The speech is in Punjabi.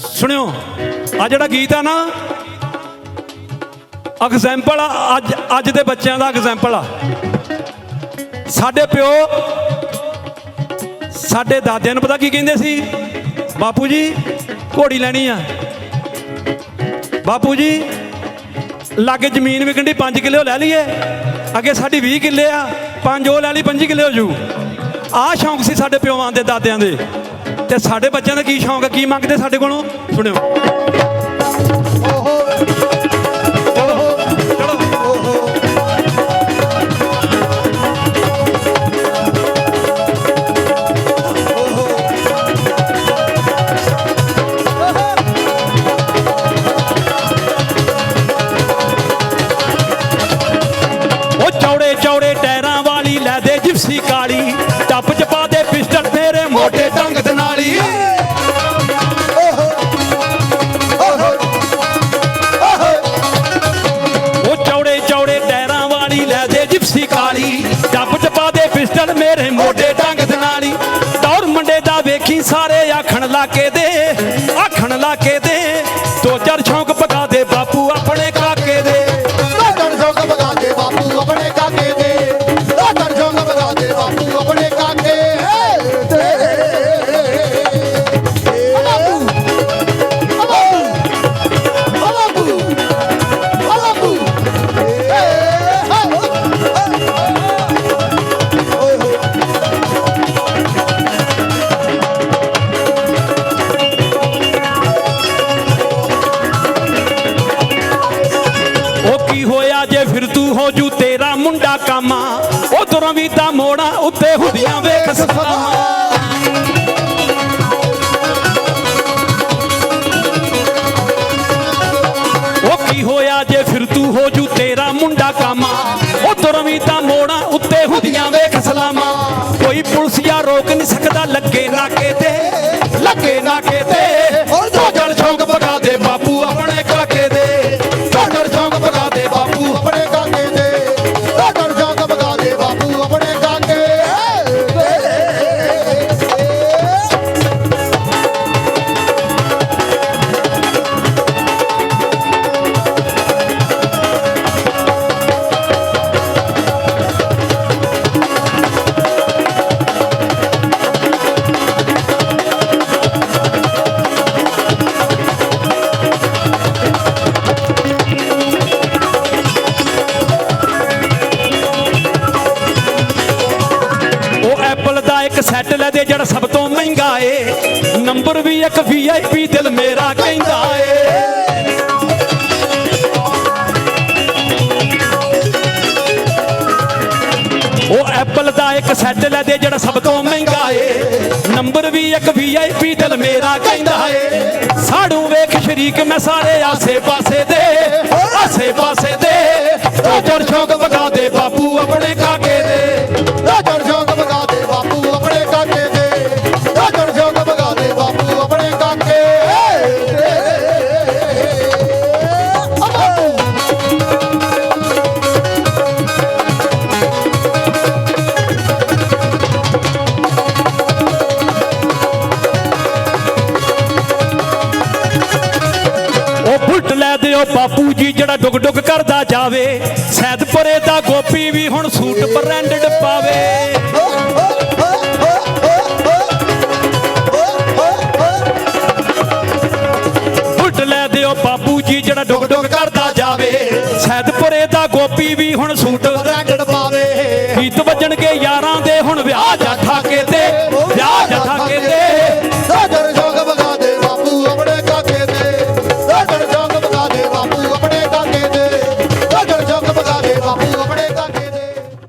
ਸੁਣਿਓ ਆ ਜਿਹੜਾ ਗੀਤ ਆ ਨਾ ਐਗਜ਼ਾਮਪਲ ਅੱਜ ਅੱਜ ਦੇ ਬੱਚਿਆਂ ਦਾ ਐਗਜ਼ਾਮਪਲ ਆ। ਸਾਡੇ ਪਿਓ, ਸਾਡੇ ਦਾਦਿਆਂ ਨੂੰ ਪਤਾ ਕੀ ਕਹਿੰਦੇ ਸੀ? ਬਾਪੂ ਜੀ, ਘੋੜੀ ਲੈਣੀ ਆ। ਬਾਪੂ ਜੀ, ਲਾਗੇ ਜ਼ਮੀਨ ਵਿਕਣ ਦੀ 5 ਕਿੱਲੇ ਲੈ ਲਈਏ। ਅੱਗੇ ਸਾਡੀ 20 ਕਿੱਲੇ ਆ, ਪੰਜ ਉਹ ਲੈ ਲਈ 25 ਕਿੱਲੇ ਹੋ ਜੂ। ਆਹ ਸ਼ੌਂਕ ਸੀ ਸਾਡੇ ਪਿਓਾਂ ਦੇ, ਦਾਦਿਆਂ ਦੇ। ਤੇ ਸਾਡੇ ਬੱਚਿਆਂ ਦਾ ਕੀ ਸ਼ੌਂਕ ਹੈ? ਕੀ ਮੰਗਦੇ ਸਾਡੇ ਕੋਲੋਂ? ਸੁਣਿਓ। ਪਾ ਮੇਰੇ ਮੋਢੇ ਟੰਗ ਦੇ ਨਾਲੀ ਦੌੜ ਮੁੰਡੇ ਦਾ ਵੇਖੀ, ਸਾਰੇ ਆਖਣ ਲਾ ਕੇ ਦੇ। ਜੇ ਫਿਰ ਤੂੰ ਹੋ ਜੂ ਤੇਰਾ ਮੁੰਡਾ ਕਾਮਾ ਉਧਰੋਂ ਵੀ ਤਾਂ ਮੋੜਾ ਉੱਤੇ ਹੁੰਦੀਆਂ ਵੇਖ ਸਲਾਮਾਂ ਉਹ ਕੀ ਹੋਇਆ ਜੇ ਫਿਰ ਤੂੰ ਹੋ ਜੂ ਤੇਰਾ ਮੁੰਡਾ ਕਾਮਾ ਉਧਰੋਂ ਵੀ ਤਾਂ ਮੋੜਾ ਉੱਤੇ ਹੁੰਦੀਆਂ ਵੇਖ ਸਲਾਮਾਂ। ਕੋਈ ਪੁਲਸੀਆ ਰੋਕ ਨਹੀਂ ਸਕਦਾ ਲੱਗੇ ਨਾਕੇ ਤੇ ਲੱਗੇ ਨਾਕੇ ਤੇ। ਐਪਲ ਦਾ ਇੱਕ ਸੈੱਟ ਲੈ ਦੇ ਜਿਹੜਾ ਸਭ ਤੋਂ ਮਹਿੰਗਾ ਏ। ਨੰਬਰ ਵੀ ਇੱਕ ਵੀਆਈਪੀ ਦਿਲ ਮੇਰਾ ਕਹਿੰਦਾ ਏ। ਉਹ ਐਪਲ ਦਾ ਇੱਕ ਸੈੱਟ ਦੇ ਜਿਹੜਾ ਸਭ ਤੋਂ ਮਹਿੰਗਾ ਏ। ਨੰਬਰ ਵੀ ਇੱਕ ਵੀਆਈਪੀ ਦਿਲ ਮੇਰਾ ਕਹਿੰਦਾ ਏ। ਸਾੜੂ ਵੇਖ ਸ਼ਰੀਕ ਮੈਂ ਸਾਰੇ ਆਸੇ ਪਾਸੇ ਦੇ। ਆਸੇ ਪਾਸੇ ਦੇ। ਤੋ ਜੜ ਸ਼ੌਕ ਵਗਾ ਬੁਲਟ ਬਾਪੂ ਜੀ ਜਿਹੜਾ ਡੁਗ ਡੁਗ ਕਰਦਾ ਜਾਵੇ। ਸੈਦਪੁਰੇ ਦਾ ਗੋਪੀ ਵੀ ਹੁਣ ਸੂਟ ਬ੍ਰਾਂਡਡ ਪਾਵੇ। ਬੁਲਟ ਲੈ ਦਿਓ ਬਾਪੂ ਜੀ ਜਿਹੜਾ ਡੁਗ ਡੁਗ ਕਰਦਾ ਜਾਵੇ। ਸੈਦਪੁਰੇ ਦਾ ਗੋਪੀ ਵੀ ਹੁਣ ਸੂਟ ਬ੍ਰਾਂਡਡ ਪਾਵੇ। ਗੀਤ ਵੱਜਣਗੇ ਯਾਰਾਂ ਦੇ ਹੁਣ ਵਿਆਹ ਜੱਟ